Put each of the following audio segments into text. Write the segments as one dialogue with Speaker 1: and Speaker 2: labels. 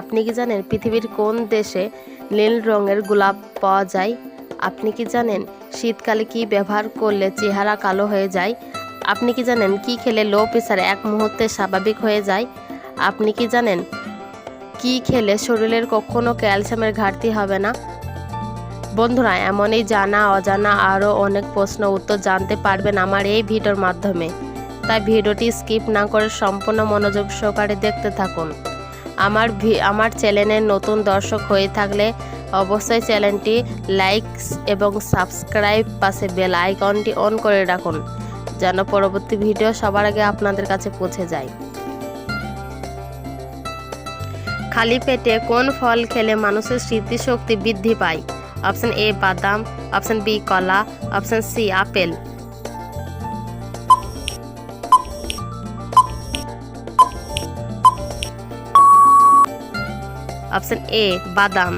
Speaker 1: আপনি কি জানেন পৃথিবীর কোন দেশে নীল রঙের গোলাপ পাওয়া যায়? আপনি কি জানেন শীতকালে কি ব্যবহার করলে চেহারা কালো হয়ে যায়? আপনি কি জানেন কি খেলে লো প্রেশার এক মুহূর্তে স্বাভাবিক হয়ে যায়? আপনি কি জানেন কি খেলে শরীরের কখনো ক্যালসিয়ামের ঘাটতি হবে না? বন্ধুরা, এমনই জানা, অজানা আরও অনেক প্রশ্ন উত্তর জানতে পারবেন আমার এই ভিডিওর মাধ্যমে। তাই ভিডিওটি স্কিপ না করে সম্পূর্ণ মনোযোগ সহকারে দেখতে থাকুন। আমার আমার চ্যানেলের নতুন দর্শক হয়ে থাকলে অবশ্যই চ্যানেলটি লাইক এবং সাবস্ক্রাইব পাশে বেল আইকনটি অন করে রাখুন, যেন পরবর্তী ভিডিও সবার আগে আপনাদের কাছে পৌঁছে যায়। খালি পেটে কোন ফল খেলে মানুষের স্মৃতিশক্তি বৃদ্ধি পায়? অপশন এ বাদাম অপশান বি কলা অপশান সি আপেল। অপশন এ, বাদাম।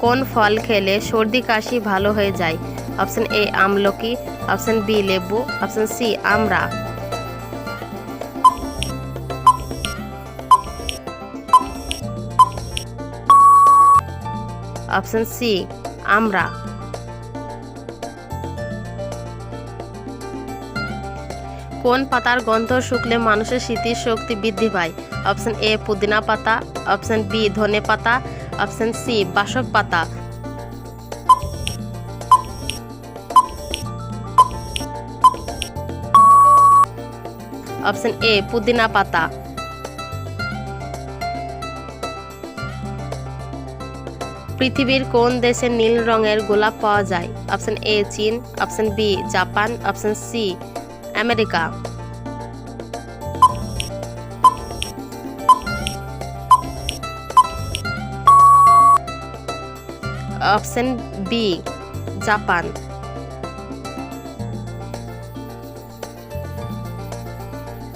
Speaker 1: কোন ফল খেলে সর্দি কাশি ভালো হয়ে যায়? অপশন এ, আমলকি। অপশন বি, লেবু। অপশন সি, আমড়া। অপশন সি, আমড়া। কোন পাতার গন্ধ শুকলে মানুষের স্মৃতির শক্তি বৃদ্ধি পায়? অপশন এ, পুদিনা পাতা। অপশন বি, ধনে পাতা। অপশন সি, বাসক পাতা। অপশন এ, পুদিনা পাতা। পৃথিবীর কোন দেশে নীল রঙের গোলাপ পাওয়া যায়? অপশন এ, চীন। Option B, Japan. Option C America. Option B, Japan.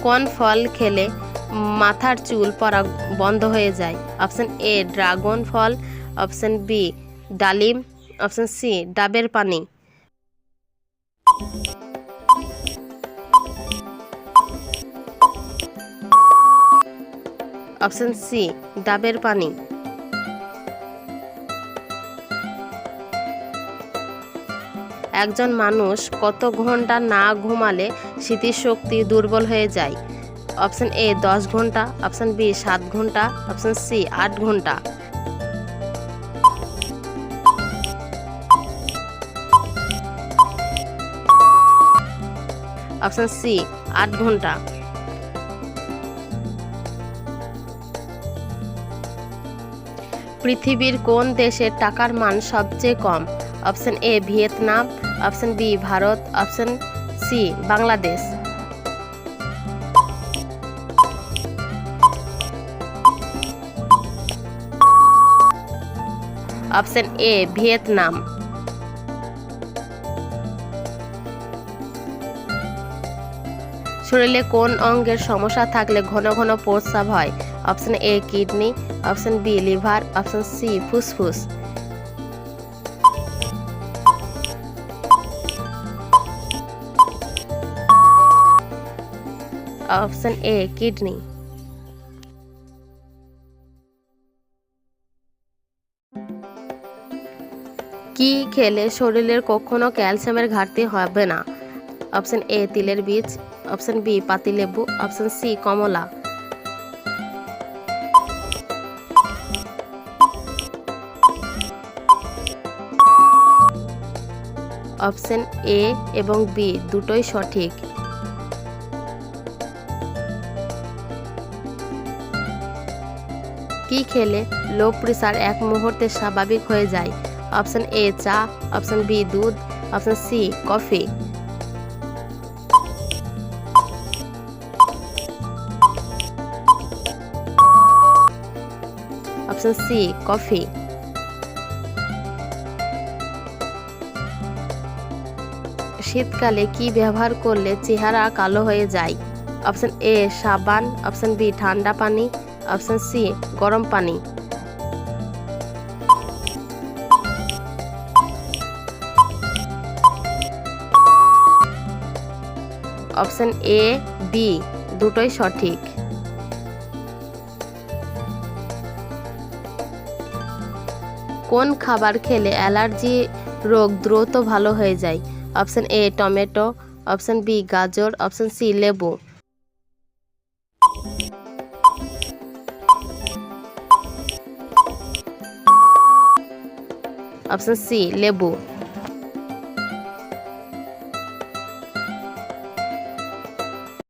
Speaker 1: কোন ফল খেলে মাথার চুল পরা বন্ধ হয়ে যায়? অপশন এ, ড্রাগন ফল। অপশন বি, ডালিম। অপশন সি, ডাবের পানি। অপশন সি, ডাবের পানি। একজন মানুষ কত ঘণ্টা না ঘুমালে স্মৃতিশক্তি দুর্বল হয়ে যায়। অপশন এ, দশ ঘণ্টা। অপশন বি, সাত ঘণ্টা। অপশন সি, আট ঘণ্টা। অপশন সি, আট ঘণ্টা। পৃথিবীর কোন দেশের টাকার মান সবচেয়ে কম? Option A, Vietnam. Option B, Bharat. Option C, Bangladesh. Option A, Vietnam. শরীরে কোন অঙ্গের সমস্যা থাকলে ঘন ঘন প্রস্রাব হয়? Option A kidney option B liver option C ফুসফুস অপশন এ কিডনি কি খেলে শরীরের কখনো ক্যালসিয়ামের ঘাটতি হবে না? অপশন এ তিলের বীজ. অপশন বি পাতিলেবু অপশন সি কমলা। অপশন এ এবং বি দুটোই সঠিক। কি খেলে লো প্রেশার এক মুহূর্তে স্বাভাবিক হয়ে যায়? অপশন এ, চা, অপশন বি, দুধ, option C, coffee. Option C, coffee. শীতকালে কি ব্যবহার করলে চেহারা কালো হয়ে যায়? অপশন এ, সাবান। অপশন বি, ঠান্ডা পানি। অপশন সি, গরম পানি। অপশন এ, বি, দুটোই সঠিক। কোন খাবার খেলে অ্যালার্জি রোগ দ্রুত ভালো হয়ে যায়? Option A tomato option B গাজর অপশান সি লেবু। অপশান সি লেবু।